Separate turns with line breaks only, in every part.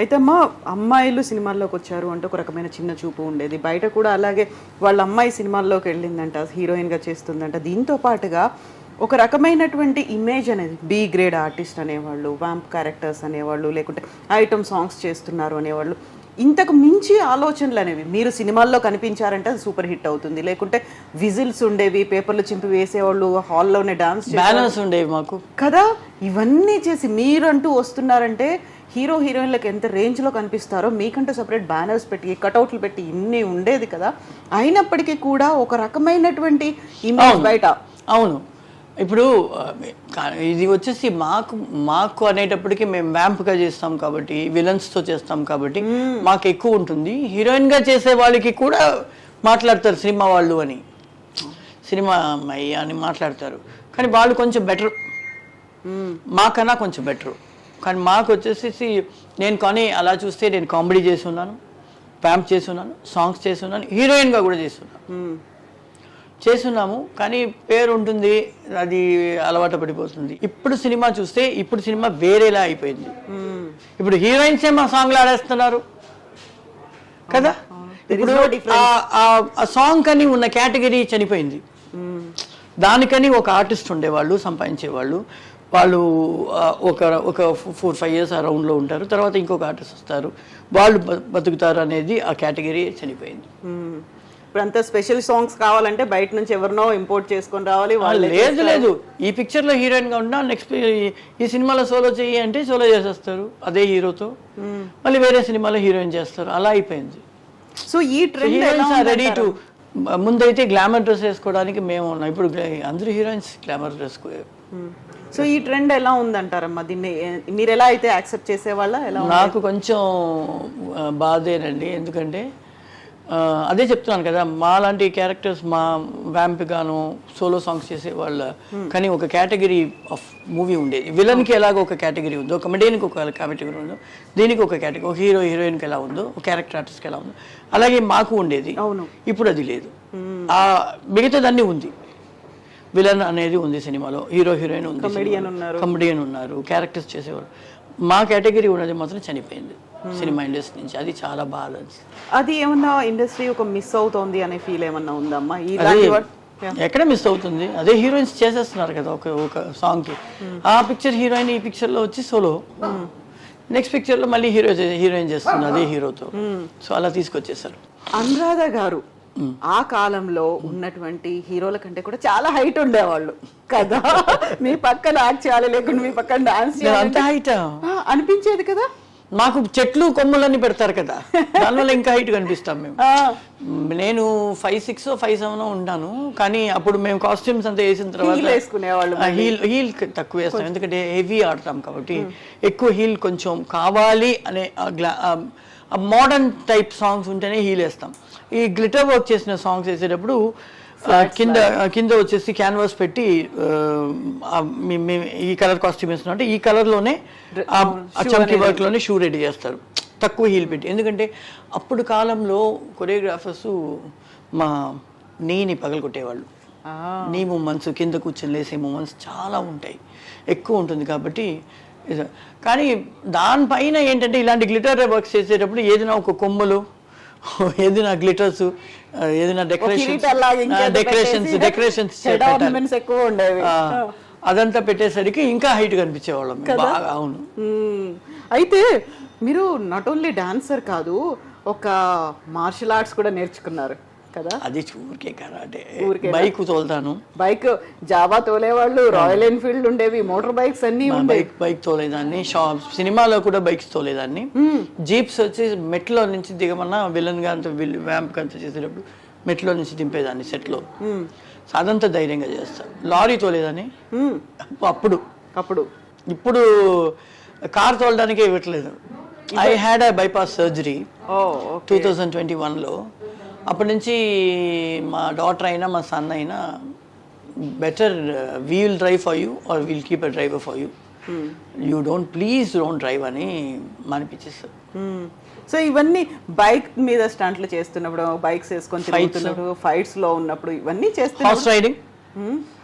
అయితే అమ్మ అమ్మాయిలు సినిమాల్లోకి వచ్చారు అంటే ఒక రకమైన చిన్న చూపు ఉండేది. బయట కూడా అలాగే వాళ్ళ అమ్మాయి సినిమాల్లోకి వెళ్ళిందంట హీరోయిన్గా చేస్తుందంట. దీంతో పాటుగా ఒక రకమైనటువంటి ఇమేజ్ అనేది బి గ్రేడ్ ఆర్టిస్ట్ అనేవాళ్ళు వ్యాంప్ క్యారెక్టర్స్ అనేవాళ్ళు లేకుంటే ఐటమ్ సాంగ్స్ చేస్తున్నారు అనేవాళ్ళు ఇంతకు మించి ఆలోచనలు అనేవి. మీరు సినిమాల్లో కనిపించారంటే అది సూపర్ హిట్ అవుతుంది. లేకుంటే విజిల్స్ ఉండేవి పేపర్లు చింపి వేసేవాళ్ళు హాల్లోనే డాన్స్
బ్యాలెన్స్ ఉండేవి మాకు.
కదా ఇవన్నీ చేసి మీరంటూ వస్తున్నారంటే హీరో హీరోయిన్లకు ఎంత రేంజ్లో కనిపిస్తారో మీకంటూ సపరేట్ బ్యానర్స్ పెట్టి కటౌట్లు పెట్టి ఇన్ని ఉండేది కదా. అయినప్పటికీ కూడా ఒక రకమైనటువంటి ఇమేజ్ బయట.
అవును. ఇప్పుడు ఇది వచ్చేసి మాకు మాకు అనేటప్పటికి మేము వ్యాంప్గా చేస్తాం కాబట్టి విలన్స్తో చేస్తాం కాబట్టి మాకు ఎక్కువ ఉంటుంది. హీరోయిన్గా చేసే వాళ్ళకి కూడా మాట్లాడతారు సినిమా వాళ్ళు అని. సినిమా అమ్మాయి అని మాట్లాడతారు. కానీ వాళ్ళు కొంచెం బెటర్ మాకన్నా కొంచెం బెటర్ కానీ మాకు వచ్చేసి నేను కానీ అలా చూస్తే నేను కామెడీ చేసి ఉన్నాను ప్యాంప్ చేసి ఉన్నాను సాంగ్స్ చేసి ఉన్నాను హీరోయిన్గా కూడా చేస్తున్నాను. చేస్తున్నాము కానీ పేరు ఉంటుంది అది అలవాటు పడిపోతుంది. ఇప్పుడు సినిమా చూస్తే ఇప్పుడు సినిమా వేరేలా అయిపోయింది. ఇప్పుడు హీరోయిన్సే మా సాంగ్లు ఆడేస్తున్నారు. కదా? ఇప్పుడు ఆ- సాంగ్ కని ఉన్న కేటగిరీ చనిపోయింది. దానికని ఒక ఆర్టిస్ట్ ఉండేవాళ్ళు సంపాదించేవాళ్ళు. వాళ్ళు ఒక ఒక ఫోర్ ఫైవ్ ఇయర్స్ ఆ రౌండ్లో ఉంటారు. తర్వాత ఇంకొక ఆర్టిస్ట్ వస్తారు. వాళ్ళు బతుకుతారు అనేది ఆ కేటగిరీ చనిపోయింది.
ఇప్పుడు అంతా స్పెషల్ సాంగ్స్ కావాలంటే బయట నుంచి ఎవరినో ఇంపోర్ట్ చేసుకొని రావాలి వాళ్ళే
లేదు లేదు. ఈ పిక్చర్లో హీరోయిన్గా ఉన్నా నెక్స్ట్ ఈ సినిమాలో సోలో చెయ్యి అంటే సోలో చేసేస్తారు. అదే హీరోతో. మళ్ళీ వేరే సినిమాలో హీరోయిన్ చేస్తారు. అలా అయిపోయింది.
సో ఈ ట్రెండ్
రెడీ టు ముందైతే గ్లామర్ డ్రెస్ వేసుకోవడానికి మేము ఉన్నాం. ఇప్పుడు అందరూ హీరోయిన్స్ గ్లామర్ డ్రెస్
సో ఈ ట్రెండ్ ఎలా ఉందంటారమ్మా? దీన్ని మీరు ఎలా అయితే యాక్సెప్ట్ చేసేవాళ్ళ ఎలా
నాకు కొంచెం బాధేనండి. ఎందుకంటే అదే చెప్తున్నాను కదా మా లాంటి క్యారెక్టర్స్ మా వ్యాంప్ గాను సోలో సాంగ్స్ చేసే వాళ్ళ కానీ ఒక కేటగిరీ ఆఫ్ మూవీ ఉండేది విలన్కి ఎలాగో ఒక కేటగిరీ ఉందో కమెడియన్కి ఒక కేటగిరీ ఉందో దీనికి ఒక కేటగిరీ ఒక హీరో హీరోయిన్కి ఎలా ఉందో ఒక క్యారెక్టర్ ఆర్టిస్ట్కి ఎలా ఉందో అలాగే మాకు ఉండేది.
అవును.
ఇప్పుడు అది లేదు. ఆ మిగతాదన్నీ ఉంది. విలన్ అనేది ఉంది సినిమాలో. హీరో హీరోయిన్ ఉంది. కమెడియన్ ఉన్నారు. క్యారెక్టర్స్ చేసేవారు. మా కేటగిరీ ఉన్నది మాత్రం చనిపోయింది సినిమా ఇండస్ట్రీ నుంచి. అది చాలా బాధ
అది ఏమన్నా ఇండస్ట్రీ ఒక మిస్ అవుతోంది అనే ఫీల్ ఏమన్నా ఉందమ్మా?
ఎక్కడ మిస్ అవుతుంది? అదే హీరోయిన్స్ చేసేస్తున్నారు కదా ఒక ఒక సాంగ్కి. ఆ పిక్చర్ హీరోయిన్ ఈ పిక్చర్లో వచ్చి సోలో నెక్స్ట్ పిక్చర్లో మళ్ళీ హీరో హీరోయిన్ చేస్తుంది అదే హీరోతో సో అలా తీసుకొచ్చేసారు
అనురాధ గారు ఆ కాలంలో ఉన్నటువంటి హీరోల కంటే కూడా చాలా హైట్ ఉండేవాళ్ళు. కదా? మీ పక్కన యాక్ట్ చేయాలి లేకుంటే మీ పక్కన డాన్స్
హైట్?
అనిపించేది కదా?
మాకు చెట్లు కొమ్మలన్నీ పెడతారు కదా. దానివల్ల ఇంకా హైట్ కనిపిస్తాం మేము. నేను ఫైవ్ సిక్స్ ఫైవ్ సెవెన్ ఉన్నాను కానీ అప్పుడు మేము కాస్ట్యూమ్స్ అంతా వేసిన తర్వాత హీల్ హీల్ తక్కువ వేస్తాం. ఎందుకంటే హెవీ ఆడతాం కాబట్టి ఎక్కువ హీల్ కొంచెం కావాలి అనే మోడర్న్ టైప్ సాంగ్స్ ఉంటేనే హీల్ వేస్తాం. ఈ గ్లిటర్ వర్క్ చేసిన సాంగ్స్ వేసేటప్పుడు కింద కింద వచ్చేసి క్యాన్వాస్ పెట్టి ఆ, మీ- మీ- ఈ కలర్ కాస్ట్యూమ్ వేస్తున్నాం అంటే ఈ కలర్లోనే ఆ చమ్కి వర్క్లోనే షూ రెడీ చేస్తారు. తక్కువ హీల్ పెట్టి. ఎందుకంటే అప్పుడు కాలంలో కొరియోగ్రాఫర్స్ మా నీని పగలగొట్టేవాళ్ళు నీ మూమెంట్స్ కింద కూర్చొని లేసే మూమెంట్స్ చాలా ఉంటాయి. ఎక్కువ ఉంటుంది కాబట్టి కానీ దానిపైన ఏంటంటే ఇలాంటి గ్లిటర్ వర్క్స్ చేసేటప్పుడు ఏదైనా ఒక కొమ్మలు ఏదైనా గ్లిటర్స్ ఏదైనా డెకరేషన్
కిరీటం లాగా ఇంకేదో
డెకరేషన్స్ డెకరేషన్స్
ornaments ఎక్కువ ఉండేవి.
అదంతా పెట్టేసరికి ఇంకా హైట్ కనిపించేవాళ్ళం. బాగా అవును.
అయితే మీరు నాట్ ఓన్లీ డాన్సర్ కాదు ఒక మార్షల్ ఆర్ట్స్ కూడా నేర్చుకున్నారు. కదా?
అది ఊరికే కరాటే? బైక్ తోలుతాను.
బైక్ జావా తోలేవాళ్ళు రాయల్ ఎన్ఫీల్డ్ ఉండేవి మోటార్ బైక్స్ అన్ని
బైక్ బైక్ తోలేదాన్ని. షాప్ సినిమాలో కూడా బైక్స్ తోలేదాన్ని. జీప్స్ వచ్చి మెట్లో నుంచి దిగమన్నా విలన్గా అంత వ్యాంప్ అంత చేసేటప్పుడు మెట్లో నుంచి దింపేదాన్ని సెట్లో. అదంతా ధైర్యంగా చేస్తాను లారీ తోలేదాన్ని. అప్పుడు.
అప్పుడు.
ఇప్పుడు కార్ తోలడానికే ఇవ్వట్లేదు. I had I bypass surgery two thousand twenty వన్లో అప్పటి నుంచి మా డాటర్ అయినా మా సన్ అయినా better we will drive for you or will keep a driver for you you don't please don't drive అని మనిపించేస్తారు.
సో ఇవన్నీ బైక్ మీద స్టంట్లు చేస్తున్నప్పుడు బైక్స్ వేసుకొని తిరుగుతున్నప్పుడు ఫైట్స్లో ఉన్నప్పుడు ఇవన్నీ చేస్తున్నప్పుడు
హార్స్ రైడింగ్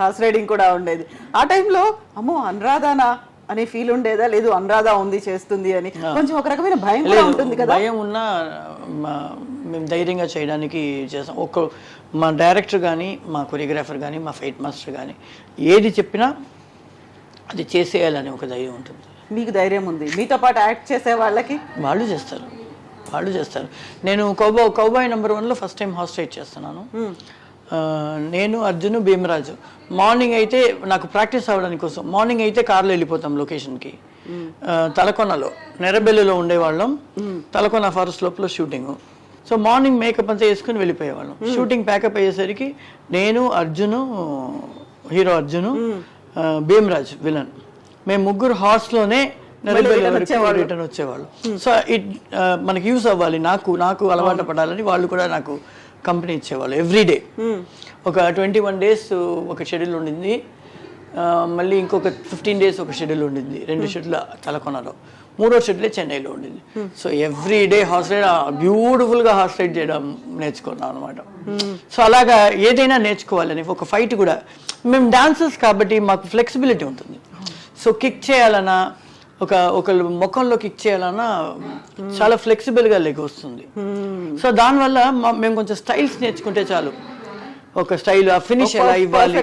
హార్స్ రైడింగ్ కూడా ఉండేది. ఆ టైంలో అమ్మో అనురాధానా అనే ఫీల్ ఉండేదా? లేదు అనురాధ ఉంది చేస్తుంది అని. కొంచెం ఒక రకమైన భయం కూడా ఉంటుంది కదా.
భయం ఉన్నా మేము ధైర్యంగా చేయడానికి చేస్తాం. ఒక మా డైరెక్టర్ కానీ మా కొరియోగ్రాఫర్ కానీ మా ఫైట్ మాస్టర్ కానీ ఏది చెప్పినా అది చేసేయాలని ఒక ధైర్యం ఉంటుంది.
మీకు ధైర్యం ఉంది. మీతో పాటు యాక్ట్ చేసే వాళ్ళకి?
వాళ్ళు చేస్తారు. వాళ్ళు చేస్తారు. నేను కౌబా కౌబాయ్ నెంబర్ వన్లో ఫస్ట్ టైం హాస్టైట్ చేస్తున్నాను. నేను అర్జున్ భీమరాజు. మార్నింగ్ అయితే నాకు ప్రాక్టీస్ అవ్వడానికి కోసం మార్నింగ్ అయితే కార్లో వెళ్ళిపోతాం లొకేషన్కి. తలకొనలో నెరబెల్లిలో ఉండేవాళ్ళం. తలకొన ఫారెస్ట్ లోపల షూటింగ్. సో మార్నింగ్ మేకప్ అంతా వేసుకుని వెళ్ళిపోయేవాళ్ళం. షూటింగ్ ప్యాకప్ అయ్యేసరికి నేను అర్జును హీరో అర్జును భీమరాజ్ విలన్. మేము ముగ్గురు హార్స్లోనే రిటర్న్ వచ్చేవాళ్ళు. సో ఇట్ మనకి యూస్ అవ్వాలి. నాకు నాకు అలవాటు పడాలని వాళ్ళు కూడా నాకు కంపెనీ ఇచ్చేవాళ్ళు ఎవ్రీ డే. ఒక ట్వంటీ వన్ డేస్ ఒక షెడ్యూల్ ఉండింది. మళ్ళీ ఇంకొక ఫిఫ్టీన్ డేస్ ఒక షెడ్యూల్ ఉండింది. రెండు షెడ్యూల్ తలకొనలో. మూడో షెడ్యూలే చెన్నైలో ఉండింది. So every day horse ride బ్యూటిఫుల్గా హార్స్ రైడ్ చేయడం నేర్చుకున్నాం అనమాట సో అలాగా ఏదైనా నేర్చుకోవాలని ఒక ఫైట్ కూడా. మేము డాన్సర్స్ కాబట్టి మాకు ఫ్లెక్సిబిలిటీ ఉంటుంది. సో కిక్ చేయాలన్నా ఒక ఒకళ్ళు ముఖంలో కిక్ చేయాలన్నా చాలా ఫ్లెక్సిబుల్గా లెగ్ వస్తుంది సో దానివల్ల మేము కొంచెం స్టైల్స్ నేర్చుకుంటే చాలు. ఒక స్టైల్ ఆ ఫినిష్ ఎలా ఇవ్వాలి.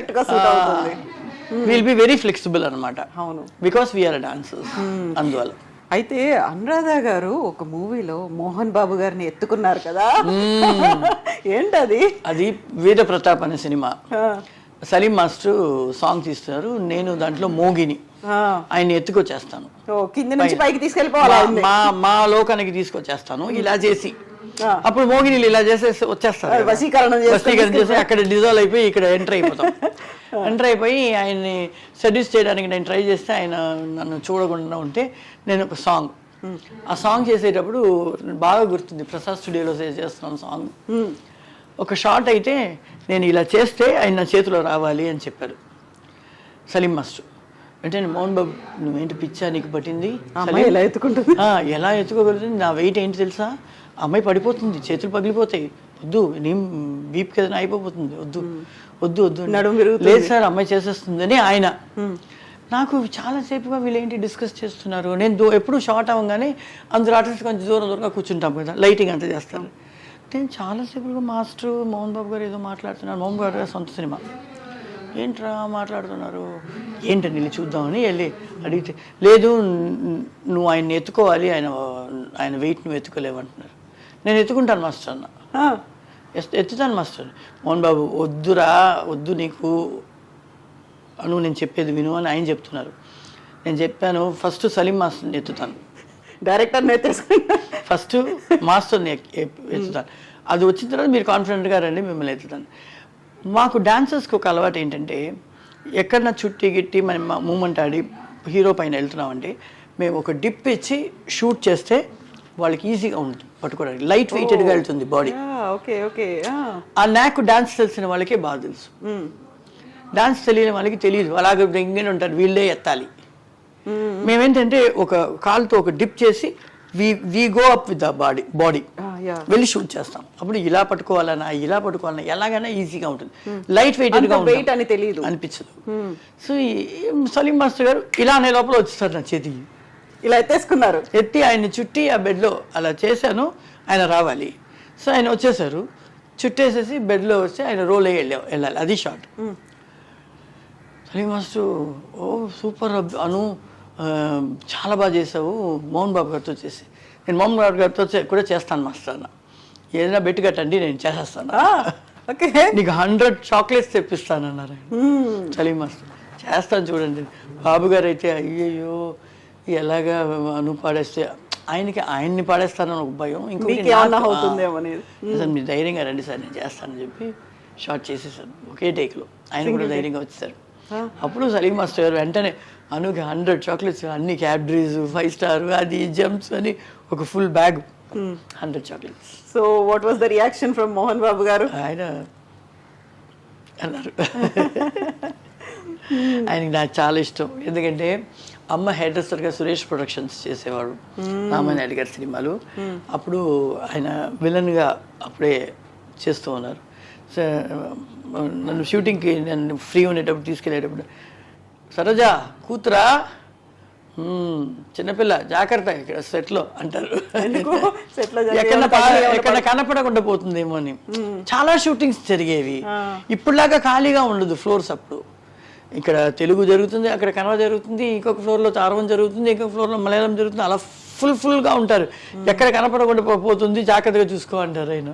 విల్ బి వెరీ ఫ్లెక్సిబుల్ అనమాట
అవును.
బికాస్ వీఆర్ డాన్సర్స్ అందువల్ల.
అయితే అనురాధ గారు ఒక మూవీలో మోహన్ బాబు గారిని ఎత్తుకున్నారు కదా. ఏంటది?
అది వీర ప్రతాప్ అనే సినిమా. సలీం మాస్టర్ సాంగ్ తీస్తున్నారు నేను దాంట్లో మోగిని. ఆయన ఎత్తుకొచ్చేస్తాను.
కింద నుంచి పైకి తీసుకెళ్ళిపోవాలి
మా-. మా లోకానికి తీసుకొచ్చేస్తాను. ఇలా చేసి. అప్పుడు మోగినీళ్ళు ఇలా చేసేసి వచ్చేస్తారు చేసి అక్కడ డిజాల్వ్ అయిపోయి ఇక్కడ ఎంటర్ అయిపోతాం. ఎంటర్ అయిపోయి ఆయన్ని సెడ్యూస్ చేయడానికి నేను ట్రై చేస్తే ఆయన నన్ను చూడకుండా ఉంటే నేను ఒక సాంగ్ ఆ సాంగ్ చేసేటప్పుడు బాగా గుర్తుంది. ప్రసాద్ స్టూడియోలో చేస్తున్నాను సాంగ్ ఒక షార్ట్ అయితే నేను ఇలా చేస్తే ఆయన నా చేతిలో రావాలి అని చెప్పారు సలీం మాస్టర్. వెంటనే మోహన్ బాబు నువ్వేంటి పిచ్చా నీకు పట్టింది?
ఎలా ఎత్తుకుంటుంది?
ఎలా ఎత్తుకోగలుగుతుంది? నా వెయిట్ ఏంటి తెలుసా? అమ్మాయి పడిపోతుంది చేతులు పగిలిపోతాయి. వద్దు నీ బీప్ కదా అయిపోతుంది వద్దు వద్దు వద్దు
నడుము.
లేదు సార్ అమ్మాయి చేసేస్తుందని ఆయన. నాకు చాలాసేపుగా వీళ్ళేంటి డిస్కస్ చేస్తున్నారు? నేను ఎప్పుడు షార్ట్ అవ్వగానే అందరూ ఆర్టిస్ట్ కొంచెం దూరం దూరంగా కూర్చుంటాం కదా. లైటింగ్ అంతా చేస్తాను నేను చాలాసేపుగా మాస్టర్ మోహన్ బాబు గారు ఏదో మాట్లాడుతున్నారు. మోహన్ బాబు గారు సొంత సినిమా. ఏంట్రా మాట్లాడుతున్నారు? ఏంటని వెళ్ళి చూద్దామని వెళ్ళి అడిగితే లేదు నువ్వు ఆయన్ని ఎత్తుకోవాలి ఆయన ఆయన వెయిట్ నువ్వు ఎత్తుకోలేవంటున్నారు నేను ఎత్తుకుంటాను మాస్టర్ అన్న. ఎత్తుతాను మాస్టర్. మోహన్ బాబు వద్దురా వద్దు నీకు. అను నేను చెప్పేది విను అని ఆయన చెప్తున్నారు. నేను చెప్పాను ఫస్ట్ సలీం మాస్టర్ని ఎత్తుతాను.
డైరెక్టర్ నేర్చేసుకున్నా
ఫస్ట్ మాస్టర్ని ఎత్తుతాను. అది వచ్చిన తర్వాత మీరు కాన్ఫిడెంట్గా రండి మిమ్మల్ని ఎత్తుతాను. మాకు డాన్సర్స్కి ఒక అలవాటు ఏంటంటే ఎక్కడన్నా చుట్టి గిట్టి మనం మూమెంట్ ఆడి హీరో పైన వెళ్తున్నామంటే మేము ఒక డిప్ ఇచ్చి షూట్ చేస్తే వాళ్ళకి ఈజీగా ఉంటుంది పట్టుకోవడానికి. లైట్ వెయిటెడ్గా వెళ్తుంది బాడీ
ఓకే ఓకే
ఆ. నాకు డాన్స్ తెలిసిన వాళ్ళకే బాగా తెలుసు. డాన్స్ తెలియని వాళ్ళకి తెలియదు. అలాగే ఇంకేనే ఉంటారు వీళ్ళే ఎత్తాలి. మేమేంటంటే ఒక కాలుతో ఒక డిప్ చేసి we we go up with the body body వెళ్ళి షూట్ చేస్తాం. అప్పుడు ఇలా పట్టుకోవాలన్నా ఇలా పట్టుకోవాలన్నా ఎలాగైనా ఈజీగా ఉంటుంది. లైట్
అంత weight అని తెలీదు.
అనిపించదు. సో ఈ సలీం మాస్టర్ గారు ఇలా అనే లోపల వచ్చేస్తారు నా చేతికి
ఇలా ఎత్తేసుకున్నారు.
ఎత్తి ఆయన్ని చుట్టి ఆ బెడ్లో అలా చేశాను. ఆయన రావాలి. సో ఆయన వచ్చేసారు. చుట్టేసేసి బెడ్లో వచ్చి ఆయన రోల్ అయ్యి వెళ్ళా వెళ్ళాలి. అది షార్ట్ సలీం మాస్టర్ ఓ సూపర్ అబ్- అను. చాలా బాగా చేసావు. మోహన్ బాబు గారితో చేసి. నేను మోహన్ బాబు గారితో కూడా చేస్తాను మాస్టర్ అన్న. ఏదైనా బెట్టు కట్టండి నేను చేసేస్తాను.
ఓకే.
నీకు హండ్రెడ్ చాక్లెట్స్ తెప్పిస్తానన్నారు ఆయన. సలీం మాస్టర్. చేస్తాను చూడండి. బాబు గారు అయితే అయ్యయ్యో ఎలాగా అను పాడేస్తే ఆయనకి ఆయన్ని పాడేస్తానని ఒక భయం. ఇంకొకటి. అసలు మీరు ధైర్యంగా రండి సార్ నేను చేస్తానని చెప్పి షార్ట్ చేసేసాను. ఒకే టేక్లో. ఆయన కూడా ధైర్యంగా వచ్చేసారు. అప్పుడు సలీం మాస్టర్ గారు వెంటనే అనుకి హండ్రెడ్ చాక్లెట్స్ అన్ని క్యాబ్రీస్ ఫైవ్ స్టార్ అది జంప్స్ అని ఒక full bag hundred chocolates
so what was the reaction from Mohan Babu గారు?
ఆయన అన్నారు. ఆయనకి నాకు చాలా ఇష్టం. ఎందుకంటే అమ్మ డ్రెస్సర్గా సురేష్ ప్రొడక్షన్స్ చేసేవాడు రామానాయుడు గారి సినిమాలు. అప్పుడు ఆయన విలన్గా అప్పుడే చేస్తూ ఉన్నారు. నన్ను షూటింగ్కి నన్ను ఫ్రీ ఉండేటప్పుడు తీసుకెళ్ళేటప్పుడు సరోజా కూతురా? "మ్మ్, చిన్నపిల్ల జాగ్రత్త ఇక్కడ సెట్లో అంటారు ఎక్కడ ఎక్కడ కనపడకుండా పోతుందేమో అని. చాలా షూటింగ్స్ జరిగేవి. ఇప్పుడులాగా ఖాళీగా ఉండదు ఫ్లోర్స్ అప్పుడు. ఇక్కడ తెలుగు జరుగుతుంది అక్కడ కన్నడ జరుగుతుంది ఇంకొక ఫ్లోర్లో తారవం జరుగుతుంది ఇంకొక ఫ్లోర్లో మలయాళం జరుగుతుంది అలా ఫుల్ ఫుల్గా ఉంటారు ఎక్కడ కనపడకుండా పోతుంది జాగ్రత్తగా చూసుకో అంటారు ఆయన.